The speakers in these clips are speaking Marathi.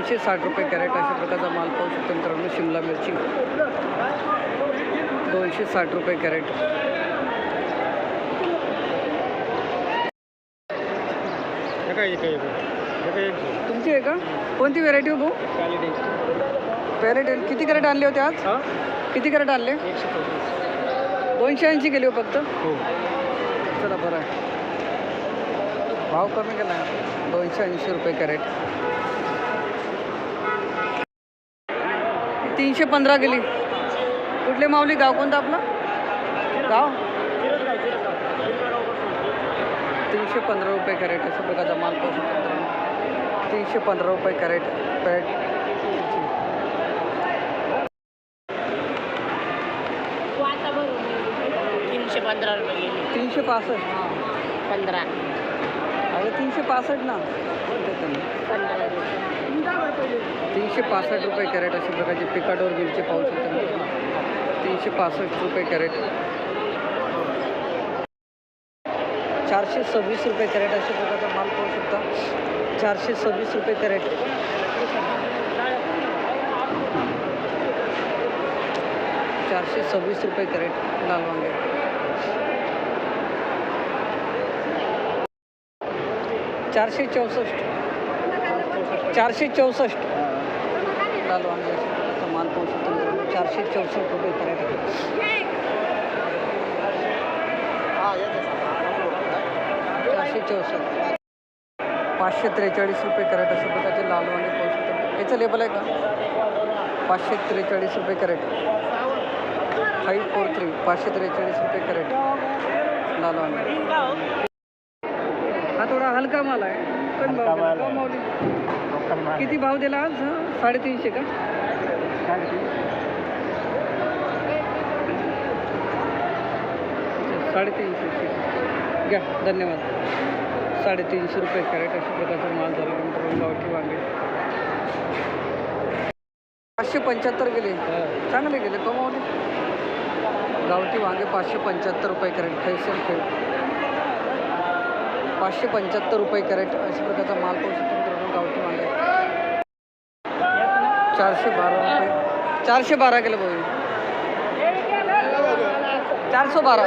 दोनशे साठ रुपये कॅरेट अशा प्रकारचा माल पाहू शकतो मित्रांनो शिमला मिरची. दोनशे साठ रुपये कॅरेट. तुमची आहे का कोणती व्हेरायटी हो भाऊ? किती कॅरेट आणले होते आज? किती कॅरेट आणले? दोनशे ऐंशी गेले हो फक्त? चला बरं. आहे भाव कमी केला. दोनशे ऐंशी रुपये कॅरेट. तीनशे पंधरा गेली. कुठले माऊली गाव कोणतं आपलं? गाव? तीनशे पंधरा रुपये कॅरेट अशा प्रकारचा माल पाहू शकतो मित्रांनो. तीनशे पंधरा रुपये कॅरेट कॅरेट. तीनशे पंधरा रुपये तीनशे पासष्ट. पंधरा. अरे तीनशे पासष्ट ना? पंधरा. तीनशे पासष्ट रुपये कॅरेट अशा प्रकारचे पिकाडोर मिरची पाहू शकता तीनशे पासष्ट रुपये कॅरेट. चारशे सव्वीस रुपये कॅरेट अशा प्रकारचा माल पाहू शकता. चारशे सव्वीस रुपये कॅरेट. चारशे सव्वीस रुपये कॅरेट लाल वांगे. चारशे चौसष्ट. चारशे चौसष्ट. लाल वांगे अशा प्रकारचा माल पाहू शकतो. चारशे चौसष्ट रुपये कॅरेट चारशे चौसष्ट. पाचशे त्रेचाळीस रुपये कॅरेट अशा प्रकारचे लाल वांगे पाहू शकतो याचं लेबल आहे का? पाचशे त्रेचाळीस रुपये कॅरेट. फाईव्ह फोर थ्री पाचशे त्रेचाळीस रुपये कॅरेट. लाल वांगे. हा थोडा हलका माल आहे. पण किती भाव दिला आज? साडेतीनशे का? साडेतीनशे. घ्या धन्यवाद. साडेतीनशे रुपये कॅरेट अशा प्रकारचा माल झाला. नंतर गावठी वांगे पाचशे पंच्याहत्तर गेले. चांगले गेले कमावले. गावठी वांगे पाचशे पंच्याहत्तर रुपये कॅरेट. फैसल खेळ. पाचशे पंच्याहत्तर रुपये कॅरेट अशा प्रकारचा माल पाहू शकतो. गावठी वांगे चारशे बारा रुपये. चारशे बारा गेले भाऊ. चारशे बारा.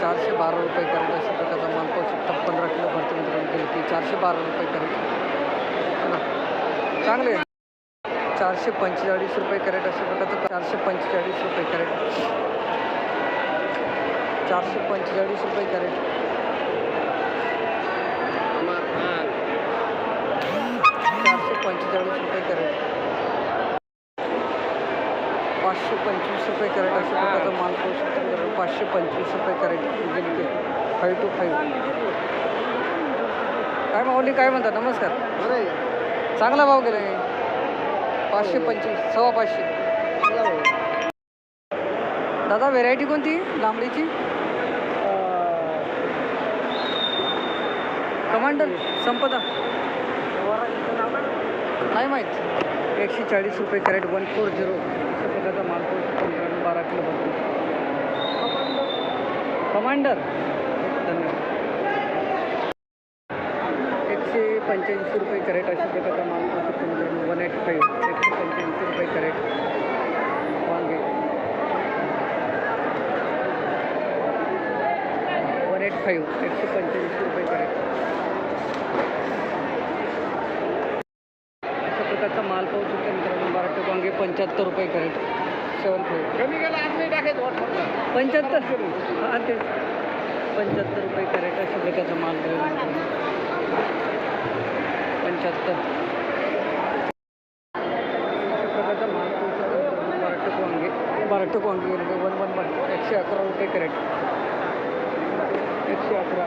चारशे बारा रुपये कॅरेट अशा प्रकारचा माल पाहू शकता. पंधरा किलो भरती मित्रांनो गेली ती चारशे बारा रुपये कॅरेट. चांगले. चारशे पंचेचाळीस रुपये कॅरेट अशा प्रकारचं. चारशे पंचेचाळीस रुपये कॅरेट. चारशे पंचेचाळीस रुपये कॅरेट चारशे पंचेचाळीस रुपये कॅरेट. पाचशे पंचवीस रुपये कॅरेट अशा प्रकारचा माल पाहू शकतो. पाचशे पंचवीस रुपये कॅरेट ते फाईव्ह टू फाईव्ह काय माऊली काय म्हणता नमस्कार. चांगला भाव गेला पाचशे पंचवीस सव्वा पाचशे. दादा व्हेरायटी कोणती? लांबडीची? कमांडर संपदा. नाही माहीत. एकशे चाळीस रुपये कॅरेट वन फोर झिरो अशा प्रकारचा माल पंधरा बारा किलो बनतो कमांडर. धन्यवाद. एकशे पंच्याऐंशी रुपये कॅरेट अशा प्रकारचा माल पाहू शकतो वन एट फाईव्ह एकशे पंच्याऐंशी रुपये कॅरेट. वांगे. वन एट फाईव्ह एकशे पंच्याऐंशी रुपये कॅरेट. प्रकारचा माल पाहू शकतो मित्रांनो मराठी वांगे पंच्याहत्तर रुपये कॅरेट. सेवन फाईव्ह पंच्याहत्तर? हां ते. पंच्याहत्तर रुपये कॅरेट अशा प्रकारचा माल पंच्याहत्तर. प्रकारचा माल पाहू शकतो वांगे. मराठक वांगे वन वन वन. एकशे अकरा रुपये कॅरेट. एकशे अकरा.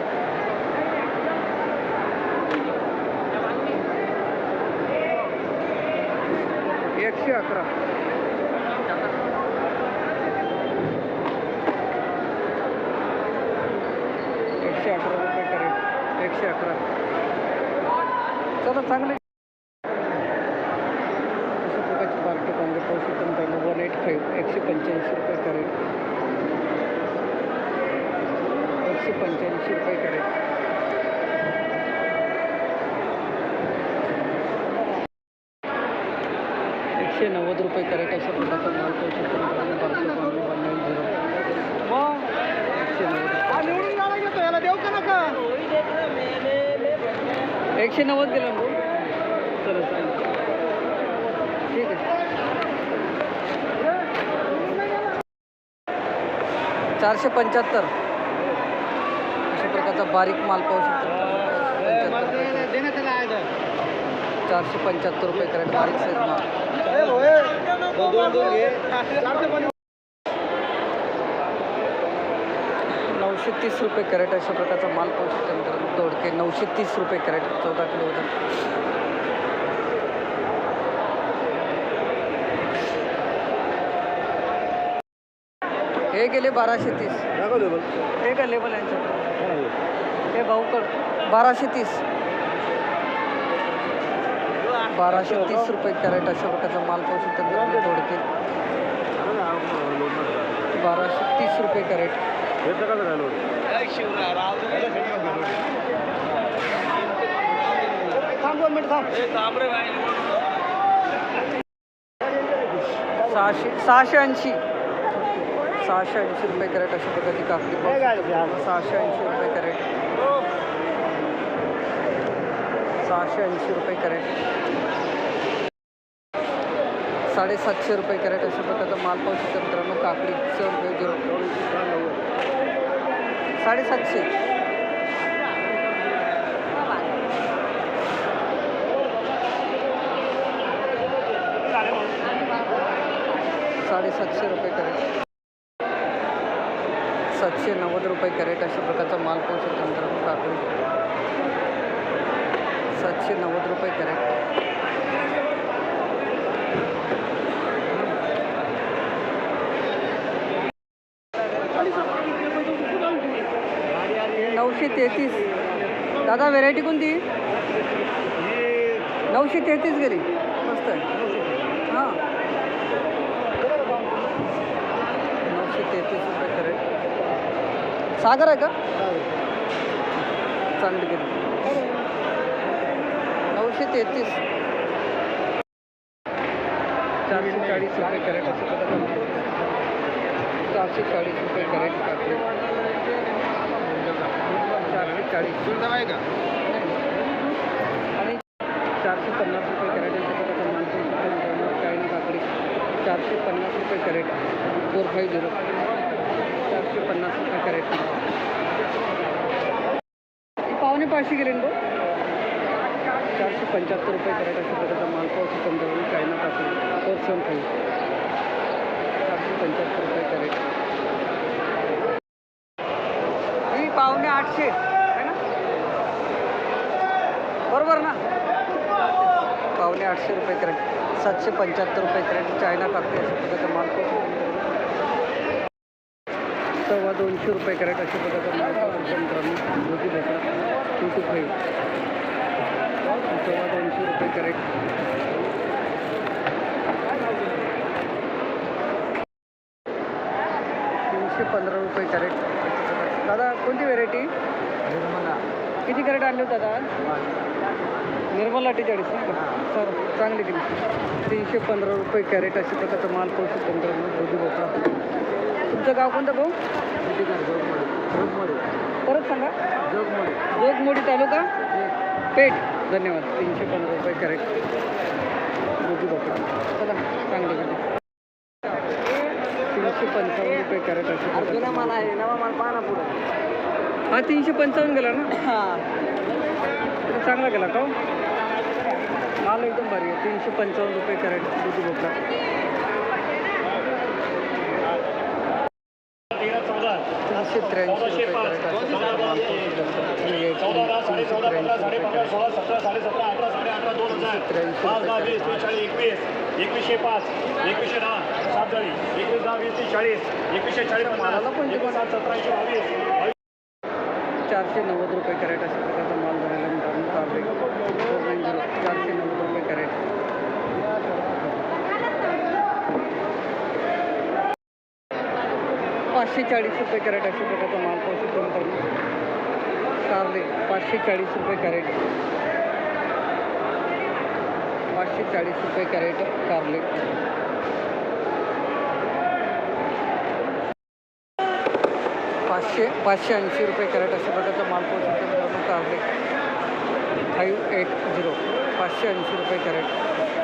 एकशे अकरा. एकशे अकरा रुपये करेल. एकशे अकरा. चला चांगले. अशा प्रकारची पार्टी कांदे पाऊस पण त्या वन एट फाईव्ह एकशे पंच्याऐंशी रुपये करेल. एकशे पंच्याऐंशी रुपये करेल. रुपये कॅरेट अशा प्रकारचा माल पाहू शकतो बारशे वन नाईन झिरो एकशे नव्वद एकशे नव्वद चला ठीक आहे. चारशे पंच्याहत्तर. अशा प्रकारचा बारीक माल पाहू शकतो. चारशे पंच्याहत्तर रुपये कॅरेट बारीक साईज माल. नऊशे तीस रुपये कॅरेट अशा प्रकारचा माल पाहू शकतो मित्रांनो. दोडके नऊशे तीस रुपये कॅरेट चौदा किलो वजन हे गेले बाराशे तीस. हे का लेबल यांचं हे भाऊ कर. बाराशे तीस. बाराशे तीस रुपये कॅरेट अशा प्रकारचा माल पाहू शकतो मित्रांनो बाराशे तीस रुपये कॅरेट. सहाशे सहाशे ऐंशी. सहाशे ऐंशी रुपये कॅरेट अशा प्रकारची काकडी सहाशे ऐंशी रुपये कॅरेट. सहाशे ऐंशी रुपये कॅरेट. साडेसातशे रुपये कॅरेट अशा प्रकारचा माल पाहू शकतो मित्रांनो काकडीचं रुपये झिरो साडेसातशे. साडेसातशे रुपये कॅरेट. सातशे नव्वद रुपये कॅरेट अशा प्रकारचा माल पाहू शकतो मित्रांनो काकडी. सातशे नव्वद रुपये कॅरेट. नऊशे तेहतीस. दादा व्हेरायटी कोणती? नऊशे तेहतीस गेली मस्त आहे. हां. नऊशे तेहतीस रुपये करेल सागर आहे का? चांगली गेली नऊशे तेहतीस चारशे चाळीस रुपये कॅरेट असं प्रकारचं माल. चारशे चाळीस रुपये कॅरेट काकडी चारशे चाळीस आणि चारशे पन्नास रुपये कॅरेट अशा प्रकारचा माल पण सुद्धा मित्रांनो चाळीस काकडी चारशे पन्नास रुपये कॅरेट फोर फाईव्ह झिरो चारशे पन्नास रुपये कॅरेट ही पावणे पाचशे गेले ना भाऊ? चारशे पंच्याहत्तर रुपये कॅरेट अशा प्रकारचा माल पाहू शकतो मित्रांनो चायना काकडी फोर सेवन सातशे पंच्याहत्तर रुपये कॅरेट. ही पावणे आठशे. आहे ना? बरोबर ना? पावणे आठशे रुपये कॅरेट. सातशे पंच्याहत्तर रुपये कॅरेट चायना काकडी अशा प्रकारचा माल सव्वा दोनशे रुपये कॅरेट अशा प्रकारचा माल पाहू मित्रांनो मोठी टू टू फाईव्ह सव्वा दोनशे रुपये कॅरेट तीनशे पंधरा रुपये कॅरेट दादा कोणती व्हेरायटी किती कॅरेट आणले होते दादा? निर्मल अठ्ठेचाळीस नाही का? सर चांगली किती तीनशे पंधरा रुपये कॅरेट अशा प्रकारचा माल पाहू शकतो मित्रांनो दुधी भोपळा तुमचं गाव कोणतं भाऊ? परत सांगा. जोगमोडी तालुका? पेठ. धन्यवाद. तीनशे पंधरा रुपये भोपळा चला. चांगली किती तीनशे पंचावन्न रुपये कॅरेट अशा प्रकारचा माल आहे. नवा माल पाहा ना पुढं. हा तीनशे पंचावन्न गेला ना? हां. चांगला गेला का हो? माल एकदम भारी आहे. तीनशे पंचावन्न रुपये कॅरेट. दुधी भोपळा तीनशे त्र्याऐंशी रुपये कॅरेट अशा प्रकारचा माल पोहोचू शकतो. ही एक तीनशे त्र्याऐंशी रुपये कॅरेट त्र्याऐंशी रुपये एकवीसशे पाच एकवीसशे दहा सात एकवीस दहा वीस तीस चाळीस एकवीसशे चाळीस मालाला पण एकवीस सतराशे बावीस चारशे नव्वद रुपये कॅरेट अशा प्रकारचा माल भरायला मित्रांनो कारले फोर नाईन झिरो चारशे नव्वद रुपये कॅरेट पाचशे चाळीस रुपये कॅरेट अशा प्रकारचा माल पाहू शकतो मित्रांनो कारले पाचशे चाळीस रुपये कॅरेट. पाचशे पाचशे चाळीस रुपये कॅरेट कारले पाचशे पाचशे ऐंशी रुपये कॅरेट अशा प्रकारचा माल पोहोचू शकतो मित्रांनो कारले फाईव्ह एट झिरो. पाचशे ऐंशी रुपये कॅरेट.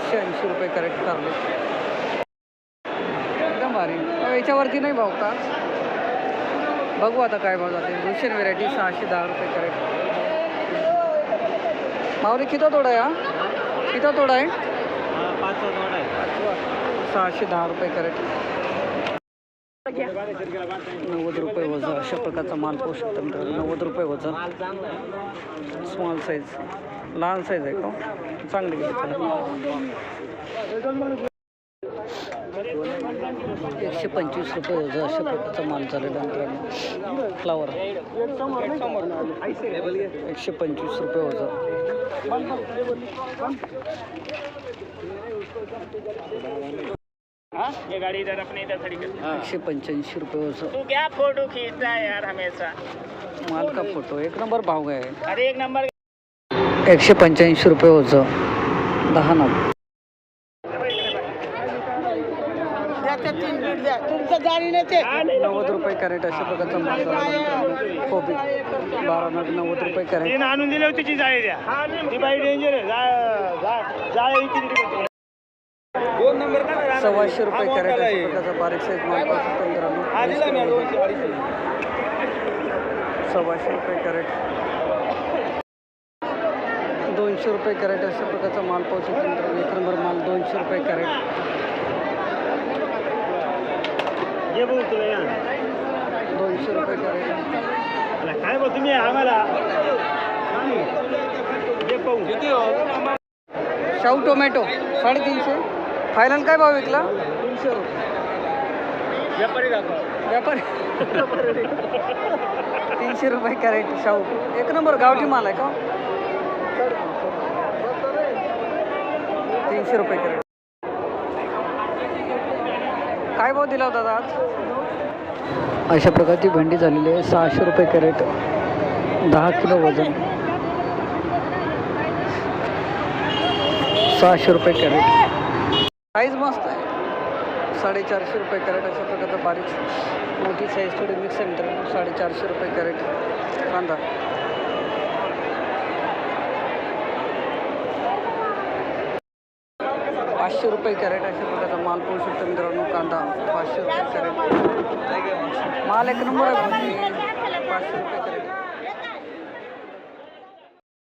पाचशे ऐंशी रुपये करेक्ट कारले एकदम भारी. याच्यावरती नाही भाव का? बघू आता काय भाव जाते. भूषण व्हेरायटी सहाशे दहा रुपये करेक्ट मावरी किती तोडा आहे हा? किती तोडा आहे? सहाशे दहा रुपये करेक्ट नव्वद रुपये वजा. अशा प्रकारचा माल पाहू शकतो नव्वद रुपये वजा. स्मॉल साईज लहान साईज आहे का? चांगली गेली एकशे पंचवीस रुपये वजा अशा प्रकारचा माल चालेला मित्रांनो. फ्लावर एकशे पंचवीस रुपये वजा ये गाड़ी इधर अपने इधर खड़ी कर एकशे पंच्याऐंशी रुपये वजा तू क्या फोटो खींचता है यार हमेशा. माल का फोटो एक नंबर भाव आहे? अरे एक नंबर एकशे पंच्याऐंशी रुपये वजा दहा नग. नव्वद रुपये कॅरेट अशा प्रकारचा कोबी. बारा नग नव्वद रुपये कॅरेट. आणून दिले होते ती जाळे द्या. ती बाई डेंजर आहे. जा- जा- जाळे इकडे तिकडे. करते. सव्वाशे रुपये कॅरेट अशा प्रकारचा बारीक साईज माल. सव्वाशे रुपये कॅरेट. दोनशे रुपये कॅरेट अशा प्रकारचा माल पाहू शकतो मित्रांनो. एक नंबर माल दोनशे रुपये कॅरेट. दोनशे रुपये कॅरेट. काय बोल तुम्ही आम्हाला. ये पाहू. शाहू टोमॅटो साडेतीनशे. फायनल काय भाव विकला? तीनशे रुपये. व्यापारी दाखवा. व्यापारी. तीनशे रुपये कॅरेट शाहू. एक नंबर गावठी माल आहे का? तीनशे रुपये कॅरेट काय भाव दिला होता दादा आज? अशा प्रकारची भेंडी झालेली आहे. सहाशे रुपये कॅरेट दहा किलो वजन. सहाशे रुपये कॅरेट. साईज मस्त आहे. साडेचारशे रुपये कॅरेट अशा प्रकारचा बारीक मोठी साईज थोडी मिक्स मित्रांनो. साडेचारशे रुपये कॅरेट. कांदा. पाचशे रुपये कॅरेट अशा प्रकारचा माल पोहू शकतो मित्रांनो कांदा पाचशे रुपये कॅरेट. माल एक नंबर आहे. पाचशे रुपये कॅरेट.